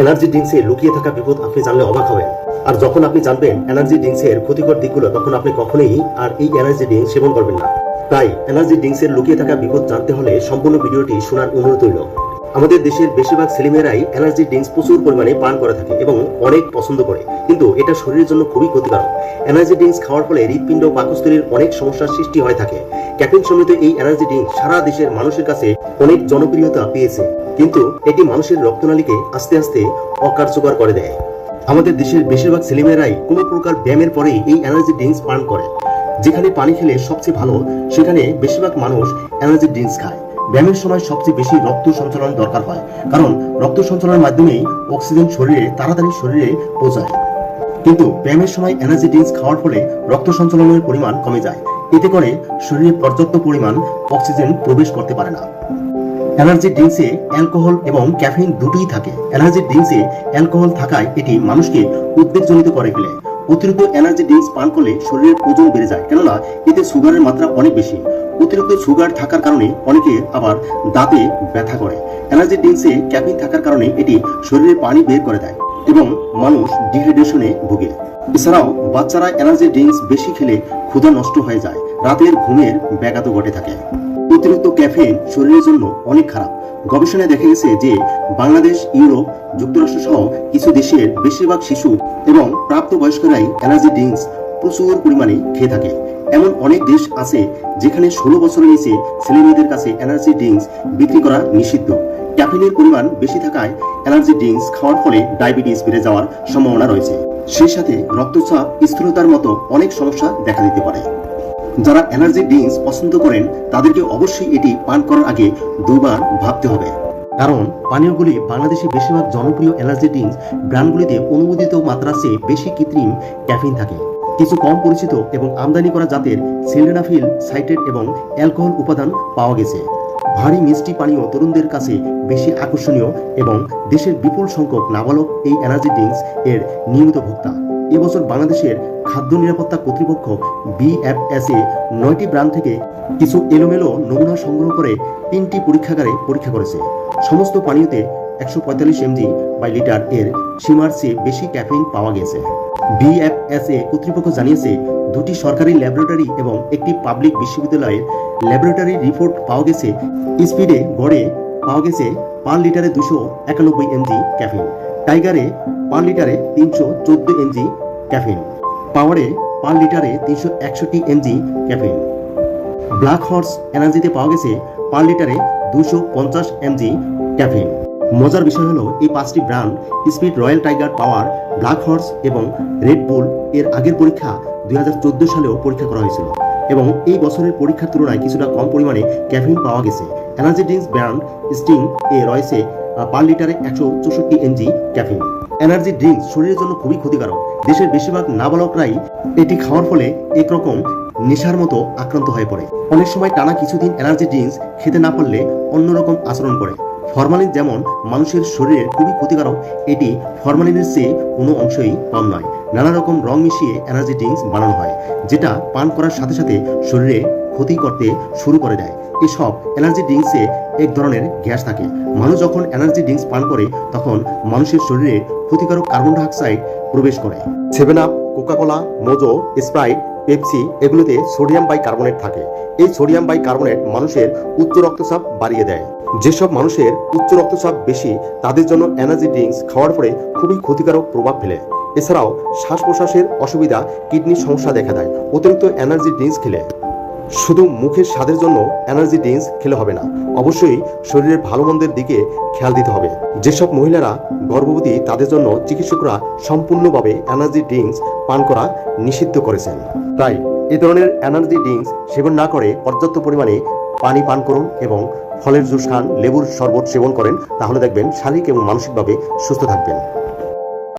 Energy ড্রিঙ্কসে লুকিয়ে থাকা বিপদ আপনি জানলে অবাক হবেন। আর যখন আপনি জানবেন এনার্জি ড্রিঙ্কসের ক্ষতিকর দিকগুলো, তখন আপনি কখনোই আর এই এনার্জি ড্রিঙ্ক সেবন করবেন না। তাই, এনার্জি ড্রিঙ্কসের লুকিয়ে থাকা বিপদ জানতে হলে সম্পূর্ণ ভিডিওটি শোনার অনুরোধ রইল। আমাদের দেশের বেশিরভাগ ছেলেমেয়েরাই এনার্জি ড্রিঙ্কস প্রচুর পরিমাণে পান করে থাকে এবং অনেক পছন্দ করে। কিন্তু এটা শরীরের জন্য খুবই ক্ষতিকারক। এনার্জি ড্রিঙ্কস খাওয়ার ফলে হৃৎপিণ্ড পাকস্থলীর অনেক সমস্যার সৃষ্টি হয়ে থাকে। ক্যাফিন সমৃদ্ধ এই এনার্জি ড্রিঙ্ক সারা দেশের মানুষের কাছে অনেক জনপ্রিয়তা পেয়েছে। কিন্তু এটি মানুষের রক্তনালীকে আস্তে আস্তে অকার্যকর করে দেয়। আমাদের দেশের বেশিরভাগ ছেলেমেয়েরাই কোনো প্রকার ব্যায়ামের পরেই এই এনার্জি ড্রিঙ্কস পান করে। যেখানে পানি খেলে সবচেয়ে ভালো, সেখানে বেশিরভাগ মানুষ এনার্জি ড্রিঙ্কস খায়। ব্যায়ামের সময় সবচেয়ে বেশি রক্ত সঞ্চালন দরকার হয়। কারণ রক্ত সঞ্চালনের মাধ্যমেই অক্সিজেন শরীরে, তাড়াতাড়ি শরীরে পৌঁছায়। কিন্তু ব্যায়ামের সময় এনার্জি ড্রিঙ্কস খাওয়ার ফলে রক্ত সঞ্চালনের পরিমাণ কমে যায়। এতে করে শরীরে পর্যাপ্ত পরিমাণ অক্সিজেন প্রবেশ করতে পারে না। এনার্জি ড্রিঙ্কসে অ্যালকোহল এবং ক্যাফিন দুটোই থাকে। এনার্জি ড্রিঙ্কসে অ্যালকোহল থাকায় এটি মানুষকে উদ্বেগজনিত করে ফেলে। অতিরিক্ত এনার্জি ড্রিঙ্কস পান করলে শরীরের ওজন বেড়ে যায়। কেননা এতে সুগারের মাত্রা অনেক বেশি। অতিরিক্ত সুগার থাকার কারণে অনেকে আবার দাঁতে ব্যথা করে। এনার্জি ড্রিঙ্কসে ক্যাফিন থাকার কারণে এটি শরীরে পানি বের করে দেয় এবং মানুষ ডিহাইড্রেশনে ভোগে। এছাড়াও বাচ্চারা এনার্জি ড্রিঙ্কস বেশি খেলে ক্ষুধা নষ্ট হয়ে যায়, রাতের ঘুমের ব্যাঘাত ঘটে থাকে। অতিরিক্ত ক্যাফেইন শরীরের জন্য অনেক খারাপ। গবেষণায় দেখা গেছে যে বাংলাদেশ, ইউরোপ, যুক্তরাষ্ট্র সহ কিছু দেশের বেশিরভাগ শিশু এবং প্রাপ্তবয়স্করাই এনার্জি ড্রিঙ্কস প্রচুর পরিমাণে খেয়ে থাকে। এমন অনেক দেশ আছে যেখানে ষোলো বছরের নিচে ছেলেমেয়েদের কাছে এনার্জি ড্রিঙ্কস বিক্রি করা নিষিদ্ধ। ক্যাফিনের পরিমাণ বেশি থাকায় এনার্জি ড্রিঙ্কস খাওয়ার ফলে ডায়াবেটিস বেড়ে যাওয়ার সম্ভাবনা রয়েছে। সেই সাথে রক্তচাপ, স্থূলতার মতো অনেক সমস্যা দেখা দিতে পারে। যারা এনার্জি ড্রিঙ্কস পছন্দ করেন, তাদেরকে অবশ্যই এটি পান করার আগে দুবার ভাবতে হবে। কারণ পানীয়গুলি বাংলাদেশে বেশিরভাগ জনপ্রিয় এনার্জি ড্রিঙ্কস ব্র্যান্ডগুলিতে অনুমোদিত মাত্রার চেয়ে বেশি কৃত্রিম ক্যাফিন থাকে। কিছু কম পরিচিত এবং আমদানি করা জাতের সিলডেনাফিল সাইটেড এবং অ্যালকোহল উপাদান পাওয়া গেছে। ভারী মিষ্টি পানীয় তরুণদের কাছে বেশি আকর্ষণীয় এবং দেশের বিপুল সংখ্যক নাবালক এই এনার্জি ড্রিঙ্কস এর নিয়মিত ভোক্তা। এবছর বাংলাদেশের খাদ্য নিরাপত্তা কর্তৃপক্ষ বিএফএসএ নয়টি ব্র্যান্ড থেকে কিছু এলোমেলো নমুনা সংগ্রহ করে তিনটি পরীক্ষাগারে পরীক্ষা করেছে। সমস্ত পানীয়তে একশো পঁয়তাল্লিশ এমজি বাই লিটার এর সীমার চেয়ে বেশি ক্যাফিন পাওয়া গেছে। বিএফএসএ কর্তৃপক্ষ জানিয়েছে, দুটি সরকারি ল্যাবরেটরি এবং একটি পাবলিক বিশ্ববিদ্যালয়ের ল্যাবরেটরি রিপোর্ট পাওয়া গেছে। স্পিডে গড়ে পাওয়া গেছে পার লিটারে দুশো একানব্বই এমজি ক্যাফিন, টাইগারে পার লিটারে তিনশো চোদ্দ এমজি ক্যাফিন, পাওয়ারে পার লিটারে তিনশো একষট্টি এমজি ক্যাফিন। ব্ল্যাক হর্স এনার্জিতে পাওয়া গেছে পার লিটারে দুশো পঞ্চাশ এমজি ক্যাফিন। মজার বিষয় হলো এই পাঁচটি brand, speed royal tiger power, black horse এবং রেড বুল এর আগের পরীক্ষা দুই হাজার চোদ্দ সালেও পরীক্ষা করা হয়েছিল এবং এই বছরের পরীক্ষার তুলনায় কিছুটা কম পরিমাণে ক্যাফিন পাওয়া গেছে। এনার্জি ড্রিঙ্কস ব্র্যান্ড স্টিং এ রয়েছে পার লিটারে একশো চৌষট্টি এমজি ক্যাফিন। এনার্জি ড্রিঙ্কস শরীরের জন্য খুবই ক্ষতিকারক। দেশের বেশিরভাগ নাবালকরাই এটি খাওয়ার ফলে একরকম নেশার মতো আক্রান্ত হয়ে পড়ে। অনেক সময় টানা কিছুদিন এনার্জি ড্রিঙ্কস খেতে না পারলে অন্যরকম আচরণ করে। ফরমালিন যেমন মানুষের শরীরে খুবই ক্ষতিকারক, এটি ফরমালিনের চেয়ে কোনো অংশই কম নয়। নানা রকম রং মিশিয়ে এনার্জি ড্রিঙ্কস বানানো হয়, যেটা পান করার সাথে সাথে শরীরে ক্ষতি করতে শুরু করে দেয়। এসব এনার্জি ড্রিঙ্কসে এক ধরনের গ্যাস থাকে। মানুষ যখন এনার্জি ড্রিঙ্কস পান করে, তখন মানুষের শরীরে ক্ষতিকারক কার্বন ডাইঅক্সাইড প্রবেশ করে। Seven up, Coca Cola, Mojo, Sprite Pepsi এগুলোতে সোডিয়াম বাই কার্বনেট থাকে। এই সোডিয়াম বাই কার্বনেট মানুষের উচ্চ রক্তচাপ বাড়িয়ে দেয়। যেসব মানুষের উচ্চ রক্তচাপ বেশি, তাদের জন্য এনার্জি ড্রিঙ্কস খাওয়ার পরে খুবই ক্ষতিকারক প্রভাব ফেলে। এছাড়াও শ্বাস প্রশ্বাসের অসুবিধা কিডনির সমস্যা দেখা দেয়। অতিরিক্ত এনার্জি ড্রিঙ্কস খেলে। শুধু মুখের স্বাদের জন্য এনার্জি ড্রিঙ্কস খেলে হবে না, অবশ্যই শরীরের ভালো মন্দের দিকে খেয়াল দিতে হবে। যেসব মহিলারা গর্ভবতী, তাদের জন্য চিকিৎসকরা সম্পূর্ণভাবে এনার্জি ড্রিঙ্কস পান করা নিষিদ্ধ করেছেন। তাই এ ধরনের এনার্জি ড্রিঙ্কস সেবন না করে পর্যাপ্ত পরিমাণে পানি পান করুন এবং ফলের জুস খান, লেবুর শরবত সেবন করেন, তাহলে দেখবেন শারীরিক এবং মানসিকভাবে সুস্থ থাকবেন।